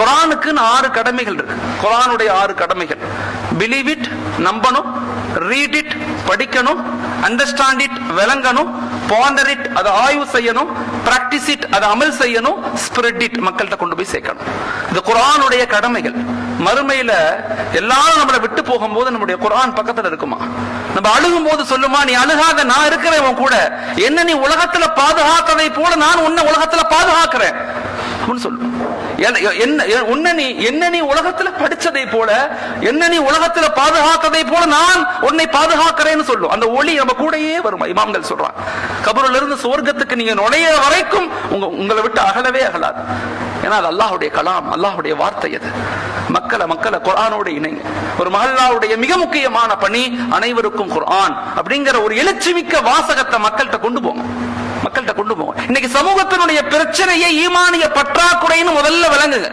குரானுக்குன்னு ஆறு கடமைகள் இருக்கு. குரானுடைய ஆறு கடமைகள். பிலீவ் இட் நம்பணும் ரீட் இட் படிக்கணும் அண்டர்ஸ்டாண்ட் இட் விளங்கணும் பாண்டர் இட் அதை ஆய்வு செய்யணும் பிராக்டிஸ் இட் அதை அமல் செய்யணும் ஸ்ப்ரெட் இட் மக்கள்கிட்ட கொண்டு போய் சேர்க்கணும். இது குரானுடைய கடமைகள். மறுமையில எல்லாரும் நம்மளை விட்டு போகும்போது நம்முடைய குரான் பக்கத்துல இருக்குமா? நம்ம அழுகும் போது சொல்லுமா நீ அழுகாத நான் இருக்கிறேன் உன் கூட. என்ன நீ உலகத்துல பாதுகாத்ததை போல நான் உன்னை உலகத்துல பாதுகாக்கிறேன்? அப்படின்னு சொல்லும் என்ன- நீ என்ன நீ உலகத்துல படிச்சதை போல என்ன நீ உலகத்துல பாதுகாத்ததை போல நான் உன்னை பாதுகாக்கிறேன்னு சொல்லும் அந்த ஒளி நம்ம கூடயே வரும் இமாம்கள் சொல்றான் கபருல இருந்து சுவர்க்கத்துக்கு நீங்க நுழைய வரைக்கும் உங்க உங்களை விட்டு அகலவே அகலாது. ஏன்னா அது அல்லாஹுடைய கலாம் அல்லாஹுடைய வார்த்தை அது. மக்களை மக்களை குர்ஆனோடு இணைங்க. ஒரு மகல்லாவுடைய மிக முக்கியமான பணி அனைவருக்கும் குரான் அப்படிங்கிற ஒரு எழுச்சி மிக்க வாசகத்தை மக்கள்கிட்ட கொண்டு போங்க. மக்கள்கிட்ட கொண்டு போங்க இன்னைக்கு சமூகத்தினுடைய பிரச்சனையை ஈமானிய பற்றாக்குறைன்னு முதல்ல விளங்குங்க.